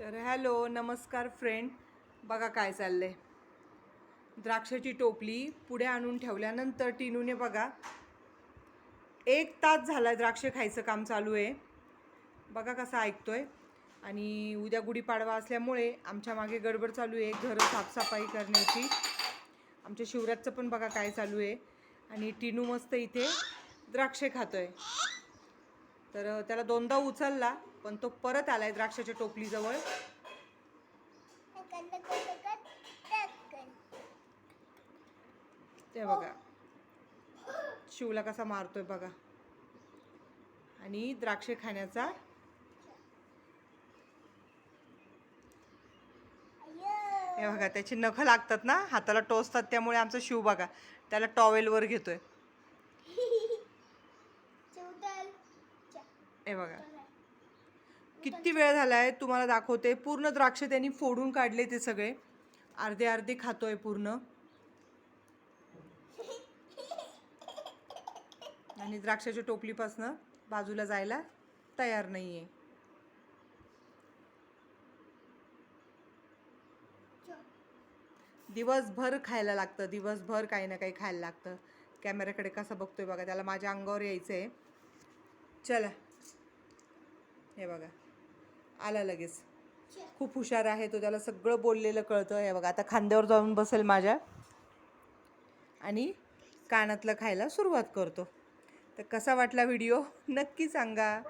तर हॅलो नमस्कार फ्रेंड. बघा काय चाललं आहे द्राक्षाची टोपली पुढे आणून ठेवल्यानंतर टिनूने बघा एक तास झाला द्राक्ष खायचं काम चालू आहे. बघा कसं ऐकतो आहे आणि उद्या गुढीपाडवा असल्यामुळे आमच्या मागे गडबड चालू आहे घरं साफसफाई करण्याची. आमच्या शिवराजचं पण बघा काय चालू आहे. आणि टिनू मस्त इथे द्राक्षे खातो आहे तर त्याला दोनदा उचलला पण तो परत आलाय द्राक्षाच्या टोपलीजवळ. ते बघा. शिवला कसा मारतोय बघा. आणि द्राक्षे खाण्याचा. हे बघा त्याची नखं लागतात ना हाताला टोचतात त्यामुळे आमचा शिव बघा त्याला टॉवेलवर घेतोय. हे बघा. किती वेळ झाला आहे तुम्हाला दाखवते. पूर्ण द्राक्ष त्यांनी फोडून काढले ते सगळे. अर्धे अर्धे खातोय पूर्ण. आणि द्राक्षाच्या टोपलीपासनं बाजूला जायला तयार नाही आहे दिवसभर खायला लागतं. दिवसभर काही ना काही खायला लागतं. कॅमेऱ्याकडे कसं बघतोय बघा. त्याला माझ्या अंगावर यायचं आहे चला. हे बघा. आला लगेच. खूप हुशार आहे तो त्याला सगळं बोललेलं कळतं. हे बघा आता खांद्यावर जाऊन बसेल माझ्या. आणि कानातलं खायला सुरुवात करतो. तर कसा वाटला व्हिडिओ? नक्की सांगा.